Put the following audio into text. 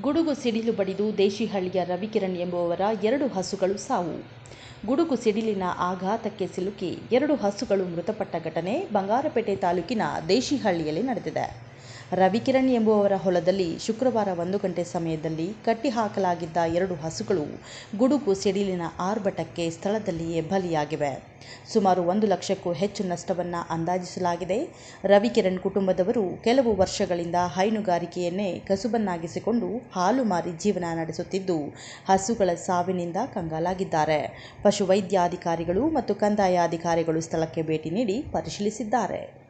ಗುಡುಗು ಸಿಡಿಲು ಬಡಿದು ದೇಶಿಹಳ್ಳಿಯ ರವಿಕಿರಣ್ ಎಂಬುವರ ಎರಡು ಹಸುಗಳು ಸಾವು. ಗುಡುಗು ಸಿಡಿಲಿನ ಆಘಾತಕ್ಕೆ ಸಿಲುಕಿ ಎರಡು ಹಸುಗಳು ಮೃತಪಟ್ಟ ಘಟನೆ ಬಂಗಾರಪೇಟೆ ತಾಲೂಕಿನ ದೇಶಿಹಳ್ಳಿಯಲ್ಲಿ ನಡೆದಿದೆ. ರವಿಕಿರಣ್ ಎಂಬುವವರ ಹೊಲದಲ್ಲಿ ಶುಕ್ರವಾರ ಒಂದು ಗಂಟೆ ಸಮಯದಲ್ಲಿ ಕಟ್ಟಿಹಾಕಲಾಗಿದ್ದ ಎರಡು ಹಸುಗಳು ಗುಡುಗು ಸಿಡಿಲಿನ ಆರ್ಭಟಕ್ಕೆ ಸ್ಥಳದಲ್ಲಿಯೇ ಬಲಿಯಾಗಿವೆ. ಸುಮಾರು ಒಂದು ಲಕ್ಷಕ್ಕೂ ಹೆಚ್ಚು ನಷ್ಟವನ್ನು ಅಂದಾಜಿಸಲಾಗಿದೆ. ರವಿಕಿರಣ್ ಕುಟುಂಬದವರು ಕೆಲವು ವರ್ಷಗಳಿಂದ ಹೈನುಗಾರಿಕೆಯನ್ನೇ ಕಸುಬನ್ನಾಗಿಸಿಕೊಂಡು ಹಾಲು ಮಾರಿ ಜೀವನ ನಡೆಸುತ್ತಿದ್ದು, ಹಸುಗಳ ಸಾವಿನಿಂದ ಕಂಗಾಲಾಗಿದ್ದಾರೆ. ಪಶುವೈದ್ಯಾಧಿಕಾರಿಗಳು ಮತ್ತು ಕಂದಾಯ ಅಧಿಕಾರಿಗಳು ಸ್ಥಳಕ್ಕೆ ಭೇಟಿ ನೀಡಿ ಪರಿಶೀಲಿಸಿದ್ದಾರೆ.